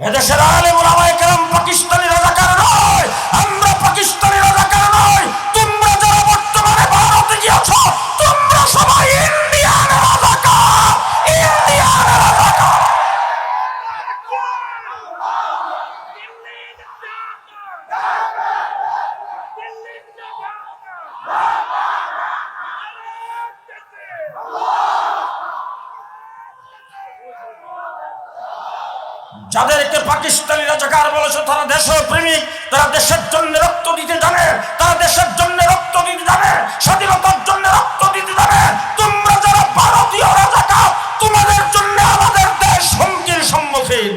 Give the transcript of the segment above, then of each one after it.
এদেশের আলেম ওলামায়ে কেরাম পাকিস্তানি রাজাকার যাদেরকে পাকিস্তানি রাজাকার বলেছে, তারা দেশের প্রেমিক, তারা দেশের জন্য রক্ত দিতে জানে, তারা দেশের জন্য রক্ত দিতে জানে, স্বাধীনতার জন্য রক্ত দিতে জানে। তোমরা যারা ভারতীয় রাজাকার, তোমাদের জন্য আমাদের দেশ হুমকির সম্মুখীন।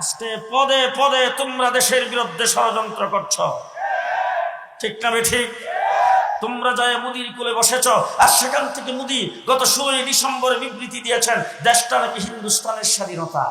আজকে পদে পদে তোমরা দেশের বিরুদ্ধে ষড়যন্ত্র করছ। ঠিক না ঠিক? তোমরা যায় মুদির কুলে বসেছ, আর সেখান থেকে মুদি গত ষোলোই ডিসেম্বরে বিবৃতি দিয়েছেন, দেশটা নাকি হিন্দুস্তানের স্বাধীনতা।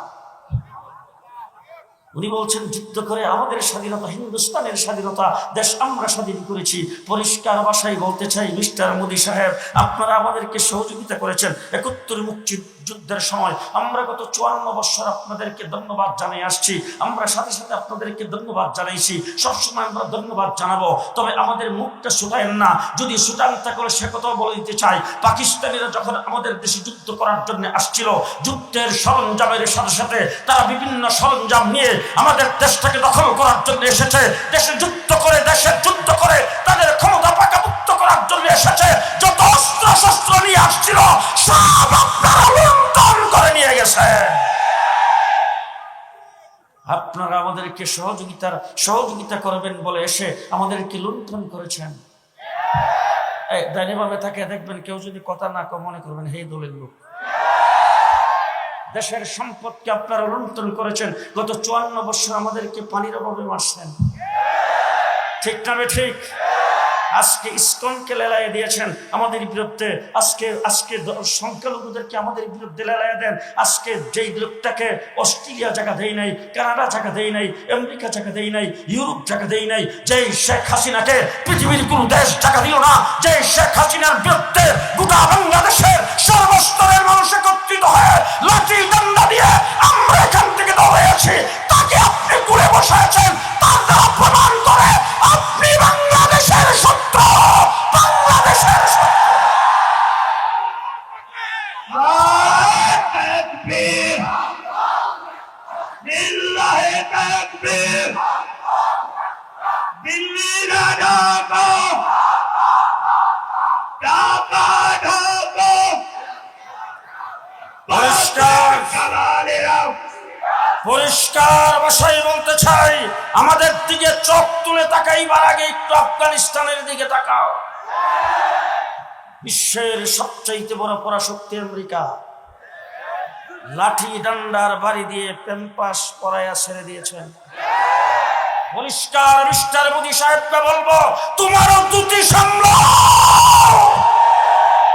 উনি বলছেন, যুদ্ধ করে আমাদের স্বাধীনতা, হিন্দুস্তানের স্বাধীনতা, দেশ আমরা স্বাধীন করেছি। পরিষ্কার ভাষায় বলতে চাই, মিস্টার মোদী সাহেব, আপনারা আমাদেরকে সহযোগিতা করেছেন একাত্তর মুক্তি যুদ্ধের সময়। আমরা গত চুয়ান্ন বছর আপনাদেরকে ধন্যবাদ জানিয়ে আসছি। আমরা সাথে সাথে আপনাদেরকে ধন্যবাদ জানাইছি। সবসময় আমরা ধন্যবাদ জানাব। তবে আমাদের মুখটা শুকায়েন না। যদি সুটান্তা করে সে কথাও বলে দিতে চাই। পাকিস্তানিরা যখন আমাদের দেশে যুদ্ধ করার জন্য আসছিল, যুদ্ধের সরঞ্জামের সাথে সাথে তারা বিভিন্ন সরঞ্জাম নিয়ে আমাদের দেশটাকে দখল করার জন্য এসেছে, দেশে যুদ্ধ করে দেশের যুদ্ধ করে, তাদের ক্ষমতা পাকাপুক্ত করার জন্য এসেছে। যত অস্ত্র শস্ত্র নিয়ে আসছিল, সব আপনারা করে নিয়ে গেছে। আপনারা আমাদেরকে সহযোগিতার সহযোগিতা করবেন বলে এসে আমাদেরকে লুণ্ঠন করেছেন। দাঁড়িয়ে থাকে দেখবেন কেউ যদি কথা না মনে করবেন, হে দলের লোক। দেশের সম্পদকে আপনারা লুণ্ঠন করেছেন। গত চুয়ান্ন বছর আমাদেরকে পানির অভাবে মারছেন। ঠিক না ঠিক? আজকে ইস্কনকে লেলাইয়ে দিয়েছেন আমাদের বিরুদ্ধে। আজকে আজকে সংখ্যালঘুদেরকে আমাদের বিরুদ্ধে লেলাইয়ে দেন। আজকে যেই লোকটাকে অস্ট্রেলিয়া জায়গা দেয় নাই, কানাডা জায়গা দেয় নাই, আমেরিকা জায়গা দেয় নাই, ইউরোপ জায়গা দেয় নাই, যেই শেখ হাসিনাকে পৃথিবীর কোন দেশ জায়গা দিল না যে শেখ হাসিনার বিরুদ্ধে গোটা বাংলাদেশের সর্বস্তরের মানুষ একত্রিত হয়ে লাঠি ডান্ডা পরিষ্কার ভাষায় বলতে চাই, আমাদের দিকে চোখ তুলে তাকাইবার আগে একটু আফগানিস্তানের দিকে তাকাও। বিশ্বের সবচাইতে বড় পরাশক্তি আমেরিকা। লাঠি ডান্ডার বাড়ি দিয়ে প্যাম্পাস পরায়া ছেড়ে দিয়েছেন। পরিষ্কার মিস্টার মোদী সাহেবকে বলব, তোমারও দুটি সামলাও!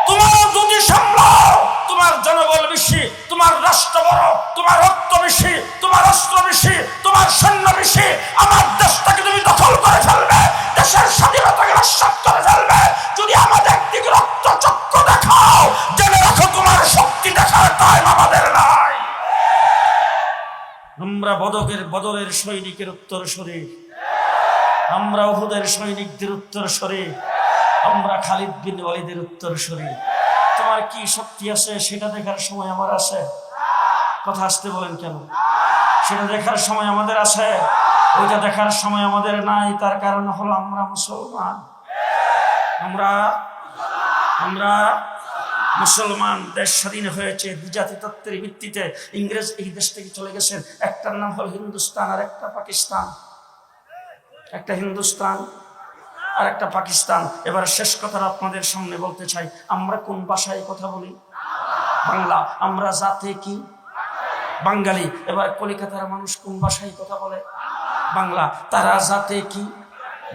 তোমার দুটি সামলাও! তোমার জনবল বেশি, তোমার রাষ্ট্র সৈনিকের উত্তর শরীর আমরা উহুদের সৈনিকদের উত্তর শরীর আমরা খালিদ বিন ওয়ালিদের উত্তর শরীর তোমার কি শক্তি আছে সেটা দেখার সময় আমার আছে? কথা আসতে বলেন কেন? সেটা দেখার সময় আমাদের আছে। ওইটা দেখার সময় আমাদের নাই। তার কারণ হলো আমরা মুসলমান। আমরা আমরা মুসলমান দেশ স্বাধীন হয়েছে দ্বিজাতি তত্ত্বের ভিত্তিতে ইংরেজ এই দেশ থেকে চলে গেছেন। একটার নাম হলো হিন্দুস্তান আর একটা পাকিস্তান। একটা হিন্দুস্তান আর একটা পাকিস্তান। এবার শেষ কথাটা আপনাদের সামনে বলতে চাই, আমরা কোন ভাষায় কথা বলি? বাংলা। আমরা জাতে কি? বাঙালি। এবার কলিকাতার মানুষ কোন ভাষায় কথা বলে? বাংলা। তারা জাতে কি?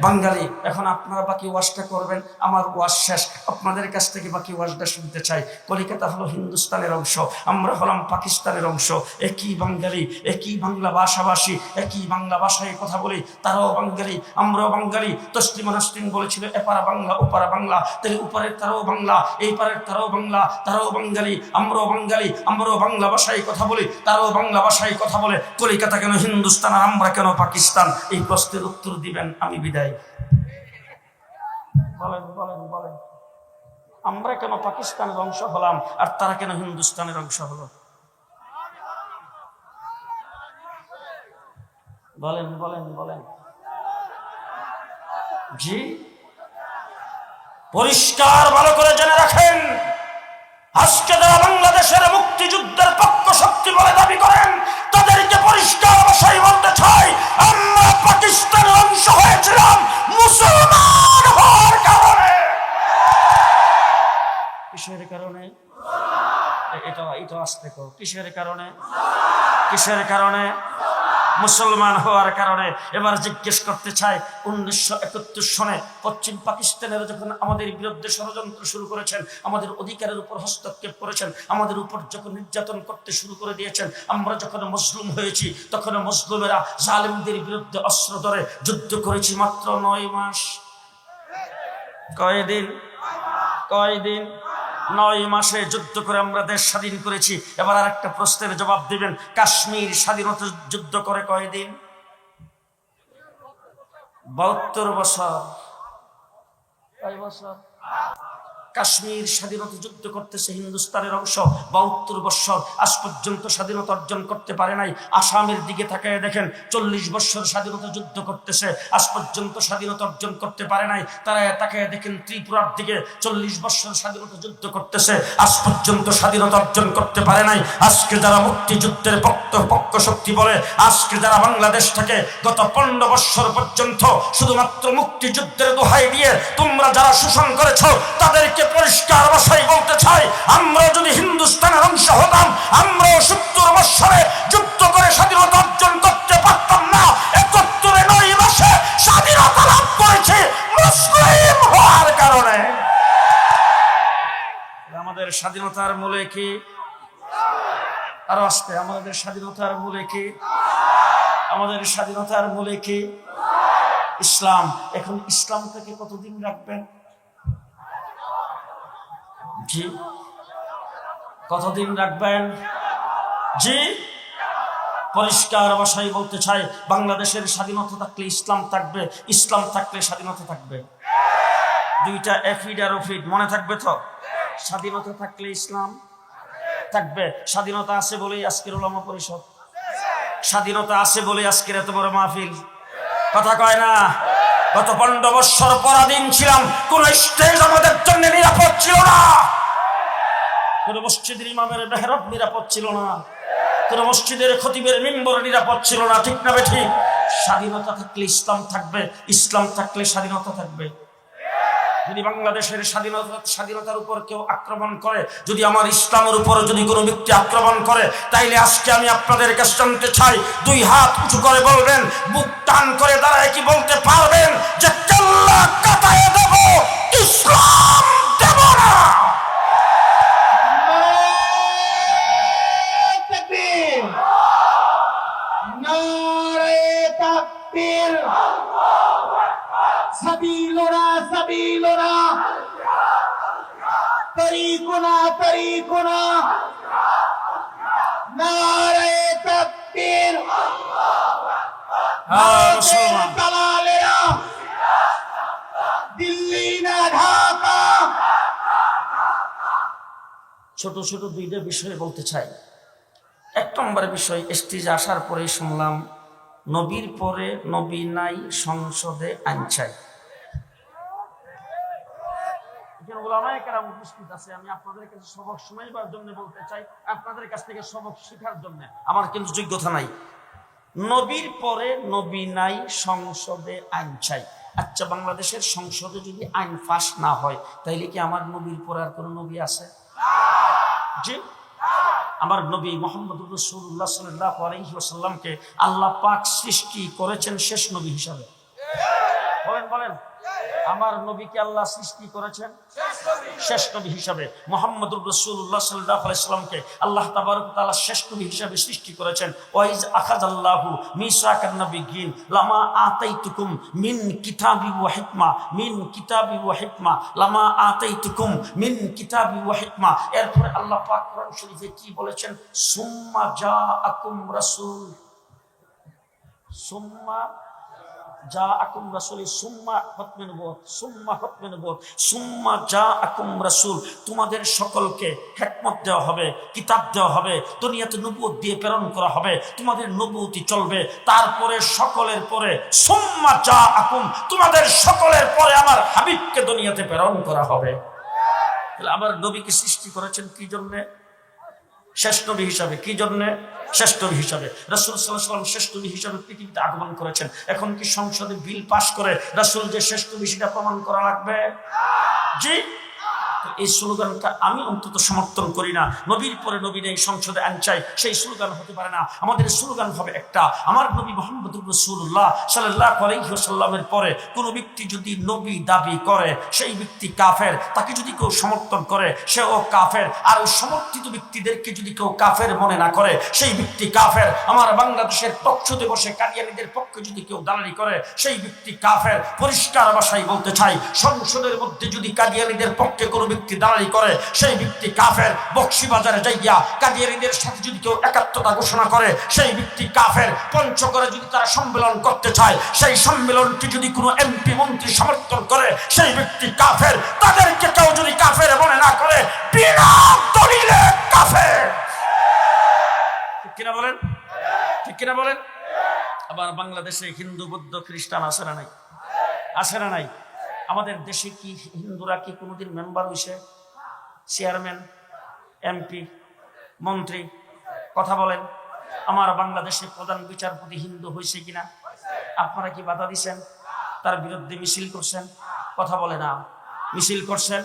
বাঙালি, এখন আপনারা বাকি ওয়াজটা করবেন, আমার ওয়াজ শেষ। আপনাদের কাছ থেকে বাকি ওয়াজটা শুনতে চাই। কলিকাতা হলো হিন্দুস্তানের অংশ, আমরা হলাম পাকিস্তানের অংশ। একই বাঙালি, একই বাংলা ভাষাভাষী, একই বাংলা ভাষায় কথা বলি, তারাও বাঙালি, আমরাও বাঙালি। তসলিমা নাসরিন বলেছিল, এপারা বাংলা, ওপারা বাংলা। তাই উপরের তারাও বাংলা, এই পারের তারাও বাংলা, তারাও বাঙালি, আমরাও বাঙালি, আমরাও বাংলা ভাষায় কথা বলি, তারাও বাংলা ভাষায় কথা বলে। কলিকাতা কেন হিন্দুস্তান আর আমরা কেন পাকিস্তান? এই প্রশ্নের উত্তর দিবেন, আমি বিদায়। বলেন। বলেন বলেন আমরা কেন পাকিস্তানের অংশ হলাম আর তারা কেন হিন্দুস্তানের অংশ হলো? বলেন বলেন বলেন। জি? পরিষ্কার, ভালো করে জেনে রাখেন। আজকে যারা বাংলাদেশের মুক্তিযুদ্ধের আসতে কো কিসের কারণে? কিসের কারণে? মুসলমান হওয়ার কারণে। এবার জিজ্ঞেস করতে চাই, উনিশশো একাত্তর সনে পশ্চিম পাকিস্তানের যখন আমাদের বিরুদ্ধে ষড়যন্ত্র শুরু করেছেন, আমাদের অধিকারের উপর হস্তক্ষেপ করেছেন, আমাদের উপর যখন নির্যাতন করতে শুরু করে দিয়েছেন, আমরা যখন মজলুম হয়েছি, তখন মজলুমেরা জালিমদের বিরুদ্ধে অস্ত্র ধরে যুদ্ধ করেছি মাত্র নয় মাস। কয়দিন? কয়দিন? নয় মাসে যুদ্ধ করে আমরা দেশ স্বাধীন করেছি। এবার আর একটা প্রশ্নের জবাব দিবেন, কাশ্মীর স্বাধীনতা যুদ্ধ করে কয়দিন? বাহাত্তর বছর। বছর? কাশ্মীর স্বাধীনতা যুদ্ধ করতেছে হিন্দুস্তানের অংশ বাহাত্তর বৎসর, আজ পর্যন্ত স্বাধীনতা অর্জন করতে পারে নাই। আসামের দিকে তাকায় দেখেন, চল্লিশ বৎসর স্বাধীনতা যুদ্ধ করতেছে, আজ পর্যন্ত স্বাধীনতা অর্জন করতে পারে নাই। তারা তাকায় দেখেন, ত্রিপুরার দিকে চল্লিশ বৎসর স্বাধীনতা যুদ্ধ করতেছে, আজ পর্যন্ত স্বাধীনতা অর্জন করতে পারে নাই। আজকে যারা মুক্তিযুদ্ধের পক্ষ পক্ষ শক্তি বলে, আজকে যারা বাংলাদেশ থেকে গত পনেরো বৎসর পর্যন্ত শুধুমাত্র মুক্তিযুদ্ধের দোহাই দিয়ে তোমরা যারা শোষণ করেছ, তাদেরকে পরিষ্কার ভাষায় বলতে চাই, আমরা যদি হিন্দুস্তানের অংশ হতাম, আমরাও সত্তর বৎসরে যুদ্ধ করে স্বাধীনতা অর্জন করতে পারতাম না। একাত্তরে নয় মাসে স্বাধীনতা লাভ করেছে মুসলিম হওয়ার কারণে। আমাদের স্বাধীনতার মূলে কি? আরও আসতে আমাদের স্বাধীনতার মূলে কি? আমাদের স্বাধীনতার মূলে কি? ইসলাম। এখন ইসলাম থেকে কতদিন রাখবেন? জি। কতদিন রাখবেন? জি। পরিষ্কার ভাষায় বলতে চাই, বাংলাদেশের স্বাধীনতা থাকলে ইসলাম থাকবে, ইসলাম থাকলে স্বাধীনতা থাকবে। দুইটা এফিড আর ওফিড, মনে থাকবে তো? স্বাধীনতা থাকলে ইসলাম থাকবে। স্বাধীনতা আছে বলেই আজকের ওলামা পরিষদ। স্বাধীনতা আছে বলে আজকের এত বড় মাহফিল। কথা কয় না? গত পনেরো বৎসর পরাধীন ছিলাম, কোন স্টেজ আমাদের জন্য নিরাপদ ছিল না। কোন মসজিদের ইমামের মেহরব নিরাপদ ছিল না। কোন মসজিদের খতিবের মিম্বর নিরাপদ ছিল না, ঠিক না ঠিক স্বাধীনতা থাকলে ইসলাম থাকবে, ইসলাম থাকলে স্বাধীনতা থাকবে। যদি বাংলাদেশের স্বাধীনতা, স্বাধীনতার উপর কেউ আক্রমণ করে, যদি আমার ইসলামের উপর যদি কোনো ব্যক্তি আক্রমণ করে, তাইলে আজকে আমি আপনাদের কাছে জানতে চাই, দুই হাত উঁচু করে বলবেন বুক টান করে দাঁড়ায় কি বলতে পারবেন যে কেল্লা কাটায় দেব, ইসলাম দেব না। তরিকুনা নারে তাকবীর। হ্যাঁ, দিল্লি না ঢাকা। ছোট ছোট দুইটা বিষয় বলতে চাই। এক নম্বর বিষয় স্টেজে আসার পরে শুনলাম নবীর পরে নবী নাই সংসদে আইন চাই এখানে ওলামায়ে উপস্থিত আছে। আমি আপনাদের কাছে সবক জন্য বলতে চাই, আপনাদের কাছ থেকে সবক শেখার জন্য। আমার কিন্তু যোগ্যতা নাই। নবীর পরে নবী নাই, সংসদে আইন চাই। আচ্ছা বাংলাদেশের সংসদে যদি আইন পাস না হয়, তাইলে কি আমার নবীর পরে আর কোনো নবী আছে? জি। আমার নবী মোহাম্মদ রসুল্লাহ সাল্লাহ আল্লাহ পাক সৃষ্টি করেছেন শেষ নবী হিসাবে। বলেন বলেন। আমার নবীকে আল্লাহ সৃষ্টি করেছেন? শেষ নবী হিসাবে মোহাম্মদ রসুল্লাহ সাল্লাহ আলাইসাল্লামকে আল্লাহ তাবারক তাআলা শেষ নবী হিসাবে সৃষ্টি করেছেন। ওয়াইজ আখাজ আল্লাহু মিসাকান নবিয়িন লামা আতাইতুকুম মিন কিতাবি ওয়া হিকমা, মিন কিতাবি ওয়া হিকমা, লামা আতাইতুকুম মিন কিতাবি ওয়া হিকমা। এরপরে আল্লাহ পাক কোরআন শরীফে কি বলেছেন? সুম্মা জাআকুম রাসূল, সুম্মা যা আকুম রাসুল, সুম্মা হতমে নবুয়ত সুম্মা হতমে নবুয়ত সুম্মা যা আকুম রাসুল, তোমাদের সকলকে হেকমত দেওয়া হবে, কিতাব দেওয়া হবে, দুনিয়াতে নবুয়ত দিয়ে প্রেরণ করা হবে, তোমাদের নবুয়তি চলবে। তারপরে সকলের পরে, সুম্মা যা আকুম তোমাদের সকলের পরে আমার হাবিবকে দুনিয়াতে প্রেরণ করা হবে। তাহলে আমার নবীকে সৃষ্টি করেছেন কি জন্যে? শেষ নবী হিসাবে, কি জন্য? শেষ নবী হিসাবে। রাসুল সাল্লাম শেষ নবী হিসাবে পৃথিবীতে আগমন করেছেন। এখন কি সংসদে বিল পাশ করে রাসুল যে শেষ নবী সেটা প্রমাণ করা লাগবে? জি। এই স্লোগানটা আমি অন্তত সমর্থন করি না। নবীর পরে নবী নেই, সংসদে আইন চাই, সেই স্লোগান হতে পারে না। আমাদের স্লোগান হবে একটা। আমার নবী মোহাম্মদ রসুল্লাহ সাল্লাহ আলাইসাল্লামের পরে কোনো ব্যক্তি যদি নবী দাবি করে, সেই ব্যক্তি কাফের। তাকে যদি কেউ সমর্থন করে, সেও কাফের। আর ওই সমর্থিত ব্যক্তিদেরকে যদি কেউ কাফের মনে না করে, সেই ব্যক্তি কাফের। আমার বাংলাদেশের পক্ষতে বসে কাদিয়ানিদের পক্ষে যদি কেউ দালালি করে, সেই ব্যক্তি কাফের। পরিষ্কার ভাষায় বলতে চাই, সংসদের মধ্যে যদি কাদিয়ানিদের পক্ষে কোনো ব্যক্তি দালালি করে, সেই ব্যক্তি কাফের বক্সিবাজারে যাইয়া কাদিয়ানিদের সাথে যদি কেউ একাত্মতা ঘোষণা করে, সেই ব্যক্তি কাফের পঞ্চগড়ে যদি তারা সম্মেলন করতে চায়, সেই সম্মেলনটি যদি কোনো এমপি, মন্ত্রী সমর্থন করে, সেই ব্যক্তি কাফের। তাদেরকে কেউ যদি কাফের মনে না করে, বিনা দলিলে কাফের। কিনা বলেন? ঠিক কিনা বলেন? আবার বাংলাদেশে হিন্দু, বৌদ্ধ, খ্রিস্টান আছে না নাই? আছে না নাই? আমাদের দেশে কি হিন্দুরা কি কোনোদিন মেম্বার হয়েছে চেয়ারম্যান, এমপি, মন্ত্রী, কথা বলেন। আমার বাংলাদেশে প্রধান বিচারপতি হিন্দু হয়েছে কিনা? আপনারা কি বাধা দিচ্ছেন তার বিরুদ্ধে মিছিল করছেন? কথা বলে না। মিছিল করছেন?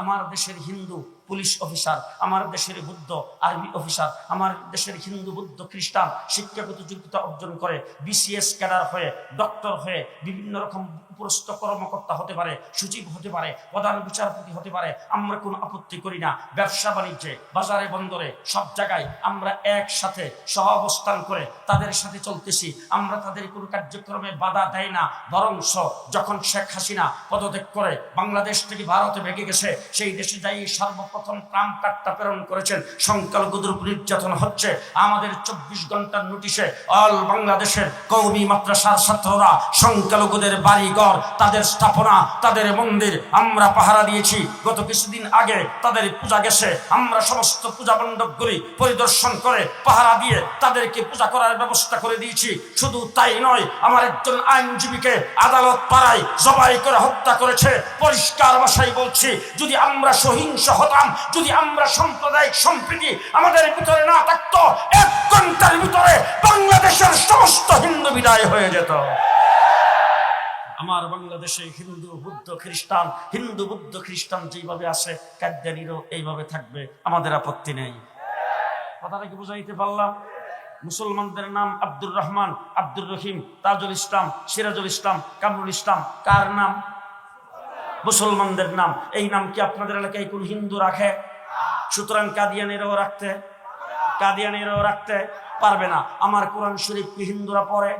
আমার দেশের হিন্দু পুলিশ অফিসার, আমার দেশের বুদ্ধ আর্মি অফিসার, আমার দেশের হিন্দু বুদ্ধ খ্রিস্টান শিক্ষাগত যোগ্যতা অর্জন করে বিসিএস ক্যাডার হয়ে ডক্টর হয়ে, বিভিন্ন রকম উপরস্থ কর্মকর্তা হতে পারে, সচিব হতে পারে, প্রধান বিচারপতি হতে পারে, আমরা কোনো আপত্তি করি না। ব্যবসা বাণিজ্যে, বাজারে, বন্দরে, সব জায়গায় আমরা একসাথে সহ অবস্থান করে তাদের সাথে চলতেছি। আমরা তাদের কোনো কার্যক্রমে বাধা দেয় না, বরংস যখন শেখ হাসিনা পদত্যাগ করে বাংলাদেশ থেকে ভারতে ভেঙে গেছে, সেই দেশে যাই সর্বপ্রথম ট্রাম্প কার্ডটা প্রেরণ করেছেন। সংখ্যালঘুদের উপর নির্যাতন হচ্ছে। আমাদের চব্বিশ ঘণ্টার নোটিশে অল বাংলাদেশের কৌমি মাদ্রাসার ছাত্ররা, সংখ্যালঘুদের বাড়িঘর, তাদের স্থাপনা, তাদের মন্দির আমরা পাহারা দিয়েছি। গত কিছুদিন আগে তাদের পূজা গেছে। আমরা সমস্ত পূজা মণ্ডপগুলি পরিদর্শন করে পাহারা দিয়ে তাদেরকে পূজা করার ব্যবস্থা করে দিয়েছি। শুধু তাই নয়, আমার একজন আইনজীবীকে আদালত পাড়ায় জবাই করে হত্যা করেছে। পরিষ্কার ভাষায় বলছি, যদি আমরা সহিংস হতাম যদি আমরা সাম্প্রদায়িক সম্প্রীতি আমাদের ভিতরে না থাকতো, এক ঘণ্টার ভিতরে বাংলাদেশের সমস্ত হিন্দু বিদায় হয়ে যেত। আমার বাংলাদেশে হিন্দু, বুদ্ধ, খ্রিস্টান, হিন্দু, বুদ্ধ, খ্রিস্টান যেভাবে আছে কাদ্যানিরও এইভাবে থাকবে, আমাদের আপত্তি নেই। কথাটা কি বুঝাইতে পারলাম? মুসলমানদের নাম আব্দুর রহমান, আব্দুর রহিম, তাজুল ইসলাম, সিরাজুল ইসলাম, কামরুল ইসলাম, কার নাম? মুসলমানদের নাম। এই নাম কি আপনাদের এলাকায় কোন হিন্দু রাখে? সুতরাং কাদিয়ানিরাও রাখতে। কাদিয়ানিরাও রাখতে পারবে না। আমার কোরআন শরীফ কি হিন্দুরা পড়ে?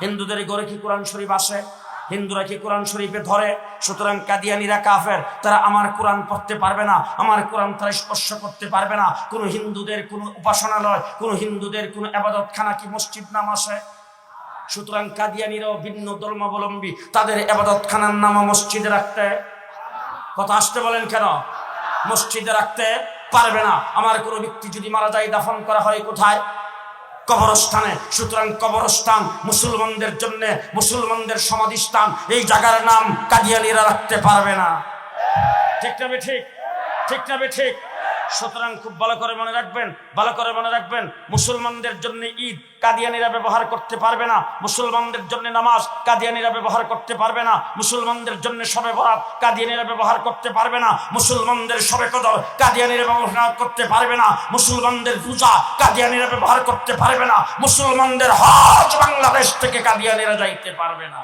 হিন্দুদের ঘরে কি কোরআন শরীফ আসে? হিন্দুরা কি কোরআন শরীফে ধরে? সুতরাং কাদিয়ানিরা কাফের, তারা আমার কোরআন পড়তে পারবে না। আমার কোরআন তারা স্পর্শ করতে পারবে না। কোনো হিন্দুদের কোনো উপাসনালয়, কোনো হিন্দুদের কোনো আবাদতখানা কি মসজিদ নাম আসে? সুতরাং কাদিয়ানিরাও ভিন্ন ধর্মাবলম্বী। তাদের এবাদত খানার নাম মসজিদে রাখতে কথা আসতে বলেন কেন? মসজিদে রাখতে পারবে না। আমার কোনো ব্যক্তি যদি মারা যায়, দাফন করা হয় কোথায়? কবরস্থানে। সুতরাং কবরস্থান মুসলমানদের জন্য, মুসলমানদের সমাধিস্থান, এই জায়গার নাম কাদিয়ানিরা রাখতে পারবে না। ঠিক না ঠিক? ঠিক না ঠিক? সুতরাং খুব ভালো করে মনে রাখবেন, ভালো করে মনে রাখবেন, মুসলমানদের জন্য ঈদ কাদিয়ানিরা ব্যবহার করতে পারবে না, মুসলমানদের জন্য নামাজ কাদিয়ানিরা ব্যবহার করতে পারবে না, মুসলমানদের জন্য সবে বরাত কাদিয়ানিরা ব্যবহার করতে পারবে না, মুসলমানদের সবে কদর কাদিয়ানিরা ব্যবহার করতে পারবে না, মুসলমানদের পূজা কাদিয়ানিরা ব্যবহার করতে পারবে না, মুসলমানদের হজ বাংলাদেশ থেকে কাদিয়ানিরা যাইতে পারবে না।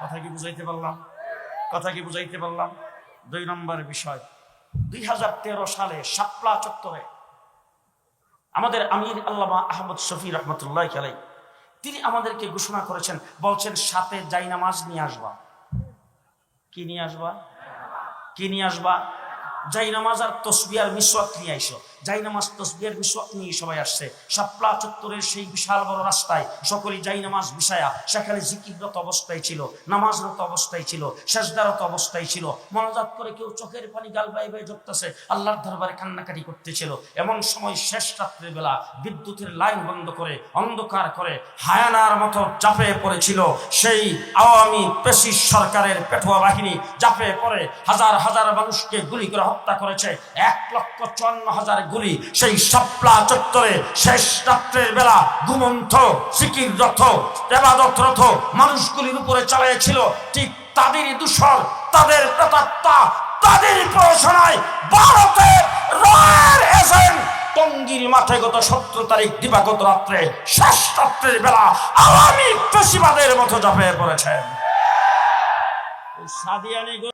কথা কি বুঝাইতে পারলাম? কথা কি বুঝাইতে পারলাম? দুই নম্বর বিষয়। দুই হাজার তেরো সালে শাপলা চত্বরে আমাদের আমির আল্লামা আহমদ শফি রহমতুল্লাহ খেলাই তিনি আমাদেরকে ঘোষণা করেছেন, বলছেন, সাথে যাই নামাজ নিয়ে আসবা। কি নিয়ে আসবা? কি নিয়ে আসবা? যাই নামাজ আর তসবিয়ার মিসওয়াক নিয়ে আইসো, যাই নামাজ তসবিয়ার মিসওয়াক নিয়ে সবাই আসছে, শাপলা চত্বরের সেই বিশাল বড় রাস্তায় সকলেই যাই নামাজ বিষয়া, সেখানে জিকিররত অবস্থায় ছিল, নামাজরত অবস্থায় ছিল, সেজদারত অবস্থায় ছিল, মনোজাত করে কেউ চোখের পানি গাল বাই বাই ঝরতেছে আল্লাহর দরবারে কান্নাকাটি করতেছিল। এমন সময় শেষ রাত্রের বেলা বিদ্যুতের লাইন বন্ধ করে, অন্ধকার করে হায়ানার মতো চাপে পড়েছিল সেই আওয়ামী পেশি সরকারের পেটুয়া বাহিনী, চাপে পড়ে হাজার হাজার মানুষকে গুলি করে হত্যা করেছে। এক লক্ষ চুয়ান্ন হাজার গুলি। সেই সাপলা চত্বরে শেষ রাত্রের বেলা ঘুমন্ত সিকির রথ দেবাদত রথ মানুষগুলির উপরে চালিয়েছিল ঠিক তাদেরই দূষণ, তাদের প্রেতাত্মা, তাদের প্রশনায় ভারতে রয়ের এজেন্ট। টঙ্গীর মাঠে গত সতেরো তারিখ দিবাগত রাত্রে শেষ রাত্রের বেলা আওয়ামী পেশিবাদের মতো ঝাঁপিয়ে পড়েছেন সাদিয়ানি